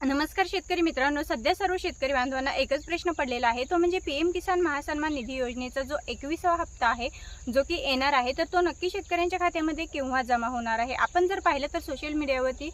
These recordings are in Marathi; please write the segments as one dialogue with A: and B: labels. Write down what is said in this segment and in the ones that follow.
A: नमस्कार शेतकरी मित्रांनो. सध्या सर्व शेतकरी बांधवांना एकच प्रश्न पडलेला आहे. तो म्हणजे पीएम किसान महासन्मान निधी योजनेचा जो एकविसावा हप्ता आहे जो की येणार आहे तर तो नक्की शेतकऱ्यांच्या खात्यामध्ये केव्हा जमा होणार आहे? आपण जर पाहिलं तर सोशल मीडियावरती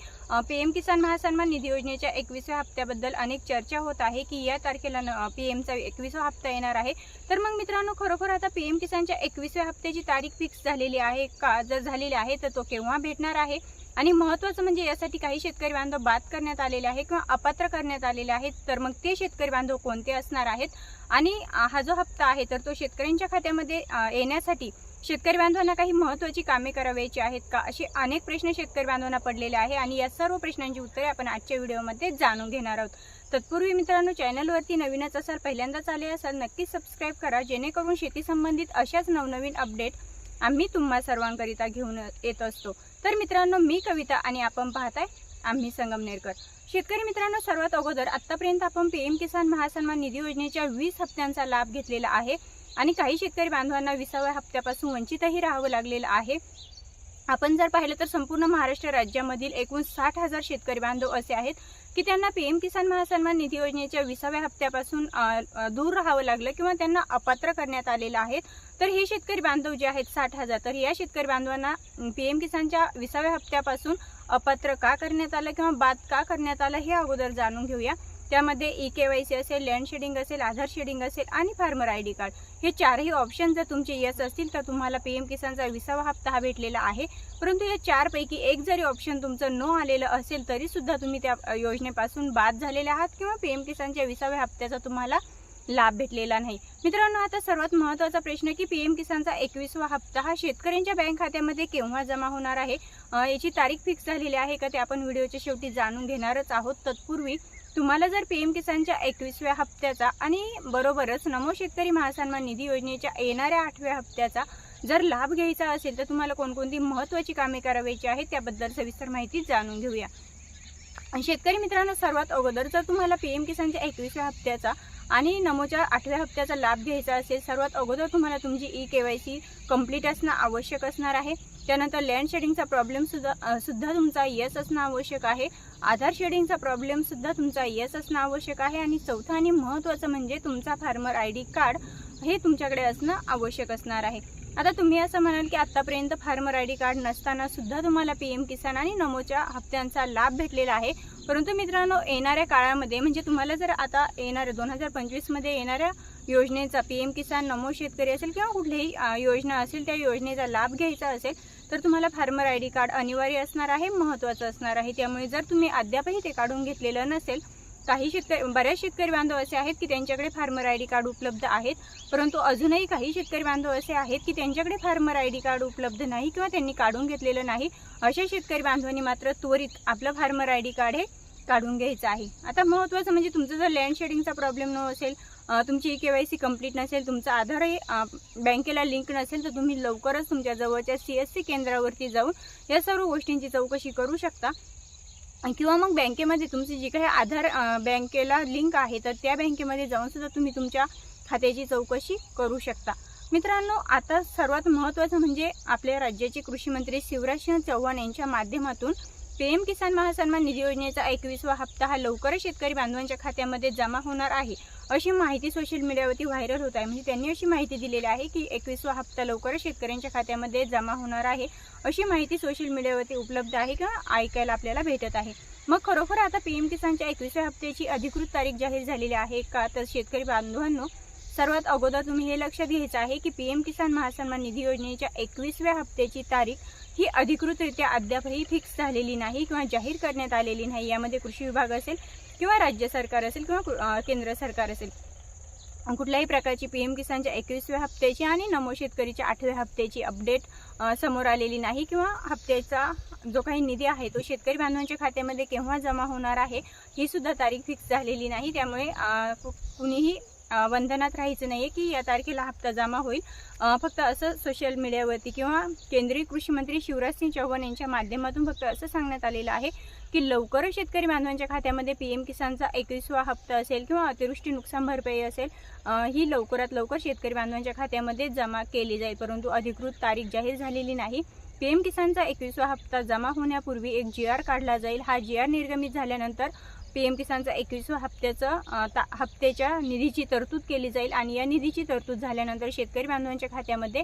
A: पीएम किसान महासन्मान निधी योजनेच्या एकविसाव्या हप्त्याबद्दल अनेक चर्चा होत आहे की या तारखेला पीएमचा एकविसावा हप्ता येणार आहे. तर मग मित्रांनो खरोखर आता पीएम किसानच्या एकविसाव्या हप्त्याची तारीख फिक्स झालेली आहे का? जर झालेली आहे तर तो केव्हा भेटणार आहे? आणि महत्त्वाचं म्हणजे यासाठी काही शेतकरी बांधव बाद करण्यात आलेले आहे किंवा अपात्र करण्यात आलेले आहेत तर मग ते शेतकरी बांधव कोणते असणार आहेत? आणि हा जो हप्ता आहे तर तो शेतकऱ्यांच्या खात्यामध्ये येण्यासाठी शेतकरी बांधवांना काही महत्त्वाची कामे करावयाची आहेत का? असे अनेक प्रश्न शेतकरी बांधवांना पडलेले आहे आणि या सर्व प्रश्नांची उत्तरे आपण आजच्या व्हिडिओमध्ये जाणून घेणार आहोत. तत्पूर्वी मित्रांनो चॅनलवरती नवीनच असाल पहिल्यांदाच आले असाल नक्कीच सबस्क्राईब करा जेणेकरून शेती संबंधित अशाच नवनवीन अपडेट आम्ही तुम्हा सर्वांकरिता घेऊन येत असतो. तर मित्रांनो मी कविता आणि आपण पाहताय आम्ही संगमनेरकर शेतकरी मित्रांनो सर्वात अगोदर आतापर्यंत आपण पीएम किसान महासन्मान निधी योजनेच्या वीस हप्त्यांचा लाभ घेतलेला आहे आणि काही शेतकरी बांधवांना विसाव्या हप्त्यापासून वंचितही राहावं लागलेलं आहे. आपण जर पाहिलं तर संपूर्ण महाराष्ट्र राज्यामधील एकूण साठ हजार शेतकरी बांधव असे आहेत की त्यांना पीएम किसान महासन्मान निधी योजनेच्या विसाव्या हप्त्यापासून दूर राहावं लागलं किंवा त्यांना अपात्र करण्यात आलेलं आहे. तर हे शेतकरी बांधव जे आहेत साठ हजार तर या शेतकरी बांधवांना पीएम किसानच्या विसाव्या हप्त्यापासून अपात्र का करण्यात आलं किंवा बाद का करण्यात आलं हे अगोदर जाणून घेऊया. त्यामध्ये ई के वाय सी असेल लँड शेडिंग असेल आधार शेडिंग असेल आणि फार्मर आय डी कार्ड हे चारही ऑप्शन जर तुमचे येस असतील तर तुम्हाला पी एम किसानचा विसावा हप्ता हा भेटलेला आहे. परंतु या चारपैकी एक जरी ऑप्शन तुमचं नो आलेलं असेल तरीसुद्धा तुम्ही त्या योजनेपासून बाद झालेले आहात किंवा पी एम किसानच्या विसाव्या हप्त्याचा तुम्हाला लाभ भेटलेला नाही. मित्रांनो आता सर्वात महत्त्वाचा प्रश्न की पीएम किसानचा एकवीसवा हप्ता हा शेतकऱ्यांच्या बँक खात्यामध्ये केव्हा जमा होणार आहे? याची तारीख फिक्स झालेली आहे का ते आपण व्हिडिओच्या शेवटी जाणून घेणारच आहोत. तत्पूर्वी तुम्हाला जर पीएम किसानच्या एकवीसव्या हप्त्याचा आणि बरोबरच नमो शेतकरी महासन्मान निधी योजनेच्या येणाऱ्या आठव्या हप्त्याचा जर लाभ घ्यायचा असेल तर तुम्हाला कोणकोणती महत्त्वाची कामे करावायची आहेत त्याबद्दल सविस्तर माहिती जाणून घेऊया. शेतकरी मित्रांनो सर्वात अगोदर जर तुम्हाला पीएम किसानच्या एकवीसव्या हप्त्याचा आणि नमोच्या आठव्या हप्त्याचा लाभ घ्यायचा असेल सर्वात अगोदर तुम्हाला तुमची E K Y C complete असणं आवश्यक असणार आहे. त्यानंतर लँड शेडिंगचा प्रॉब्लेम सुद्धा सुद्धा तुमचा येस असणं आवश्यक आहे. आधार शेडिंगचा प्रॉब्लेम सुद्धा तुमचा येस असणं आवश्यक आहे. आणि चौथं आणि महत्त्वाचं म्हणजे तुमचा फार्मर आय डी कार्ड हे तुमच्याकडे असणं आवश्यक असणार आहे. आता तुम्ही असं म्हणाल की आतापर्यंत फार्मर आय डी कार्ड नसताना सुद्धा तुम्हाला पी एम किसान आणि नमोच्या हप्त्यांचा लाभ भेटलेला आहे. परंतु मित्रांनो येणाऱ्या काळामध्ये म्हणजे तुम्हाला जर आता येणाऱ्या दोन हजार पंचवीसमध्ये येणाऱ्या योजनेचा पी एम किसान नमो शेतकरी असेल किंवा कुठलीही योजना असेल त्या योजनेचा लाभ घ्यायचा असेल तर तुम्हाला फार्मर आय डी कार्ड अनिवार्य असणार आहे महत्त्वाचं असणार आहे. त्यामुळे जर तुम्ही अद्यापही ते काढून घेतलेलं नसेल काही शेतकरी बऱ्याच शेतकरी बांधव असे आहेत की त्यांच्याकडे फार्मर आय डी कार्ड उपलब्ध आहेत. परंतु अजूनही काही शेतकरी बांधव असे आहेत की त्यांच्याकडे फार्मर आय डी कार्ड उपलब्ध नाही किंवा त्यांनी काढून घेतलेलं नाही. अशा शेतकरी बांधवांनी मात्र त्वरित आपलं फार्मर आय डी कार्ड हे काढून घ्यायचं आहे. आता महत्त्वाचं म्हणजे तुमचं जर लँड शेडिंगचा प्रॉब्लेम न असेल तुमची E K Y C complete नसेल तुमचा आधारही बँकेला लिंक नसेल तर तुम्ही लवकरच तुमच्या जवळच्या सी एस सी केंद्रावरती जाऊन या सर्व गोष्टींची चौकशी करू शकता. किंवा मग बँकेमध्ये तुमची जी काही आधार बँकेला लिंक आहे तर त्या बँकेमध्ये जाऊनसुद्धा तुम्ही तुमच्या खात्याची चौकशी करू शकता. मित्रांनो आता सर्वात महत्त्वाचं म्हणजे आपल्या राज्याचे कृषीमंत्री शिवराज सिंह चौहान यांच्या माध्यमातून पीएम किसान महासन्मान निधी योजनेचा एकवीसवा हप्ता हा लवकरच शेतकरी बांधवांच्या खात्यामध्ये जमा होणार आहे. अशी माहिती सोशल मीडियावरती व्हायरल होत आहे. म्हणजे त्यांनी अशी माहिती दिलेली आहे की एकवीसवा हप्ता लवकरच शेतकऱ्यांच्या खात्यामध्ये जमा होणार आहे. अशी माहिती सोशल मीडियावरती उपलब्ध आहे किंवा ऐकायला आपल्याला भेटत आहे. मग खरोखर आता पीएम किसानच्या एकविसव्या हप्त्याची अधिकृत तारीख जाहीर झालेली आहे का? तर शेतकरी बांधवांनो सर्वात अगोदर तुम्ही हे लक्षात घ्यायचं आहे की पीएम किसान महासन्मान निधी योजनेच्या एकवीसव्या हप्त्याची तारीख ही अधिकृतरित्या अद्यापही फिक्स झालेली नाही किंवा जाहीर करण्यात आलेली नाही. यामध्ये कृषी विभाग असेल किंवा राज्य सरकार असेल किंवा कृ- केंद्र सरकार असेल. कुठल्याही प्रकारची पी एम किसानच्या एकवीसव्या हप्त्याची आणि नमो शेतकरीच्या आठव्या हप्त्याची अपडेट समोर आलेली नाही किंवा हप्त्याचा जो काही निधी आहे तो शेतकरी बांधवांच्या खात्यामध्ये केव्हा जमा होणार आहे ही सुद्धा तारीख फिक्स झालेली नाही. त्यामुळे कु- कुणीही बंधनात राहायचं नाही आहे की या तारखेला हप्ता जमा होईल. फक्त असं सोशल मीडियावरती किंवा केंद्रीय कृषी मंत्री शिवराजसिंह चौहान यांच्या माध्यमातून फक्त असं सांगण्यात आलेलं आहे की लवकरच शेतकरी बांधवांच्या खात्यामध्ये पी एम किसानचा एकवीसवा हप्ता असेल किंवा अतिवृष्टी नुकसान भरपाई असेल ही लवकरात लवकर शेतकरी बांधवांच्या खात्यामध्ये जमा केली जाईल. परंतु अधिकृत तारीख जाहीर झालेली नाही. पी एम किसानचा एकवीसवा हप्ता जमा होण्यापूर्वी एक जी आर काढला जाईल. हा जी आर निर्गमित झाल्यानंतर पी एम किसानचा एकवीसवा हप्त्याचं ता हप्त्याच्या निधीची तरतूद केली जाईल आणि या निधीची तरतूद झाल्यानंतर शेतकरी बांधवांच्या खात्यामध्ये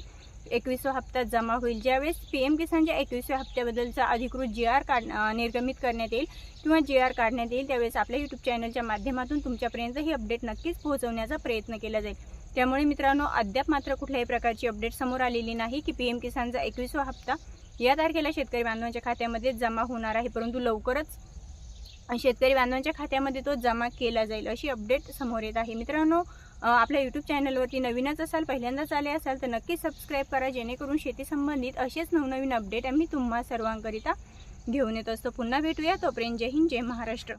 A: एकवीसवा हप्ता जमा होईल. ज्यावेळेस पी एम किसानच्या एकवीसव्या हप्त्याबद्दलचा अधिकृत जी आर काढ निर्गमित करण्यात येईल किंवा जी आर काढण्यात येईल त्यावेळेस आपल्या यूट्यूब चॅनलच्या माध्यमातून तुमच्यापर्यंत ही अपडेट नक्कीच पोहोचवण्याचा प्रयत्न केला जाईल. त्यामुळे मित्रांनो अद्याप मात्र कुठल्याही प्रकारची अपडेट समोर आलेली नाही की पी एम किसानचा एकवीसवा हप्ता या तारखेला शेतकरी बांधवांच्या खात्यामध्ये जमा होणार आहे. परंतु लवकरच शेतकरी बांधवांच्या खात्यामध्ये तो जमा केला जाईल अशी अपडेट समोर येत आहे. मित्रांनो आपल्या यूट्यूब चॅनलवरती नवीनच असाल पहिल्यांदाच आले असाल तर नक्की सबस्क्राईब करा जेणेकरून शेती संबंधित असेच नवनवीन अपडेट आम्ही तुम्हा सर्वांकरिता घेऊन येत असतो. पुन्हा भेटूया. तोपर्यंत जय हिंद जय महाराष्ट्र.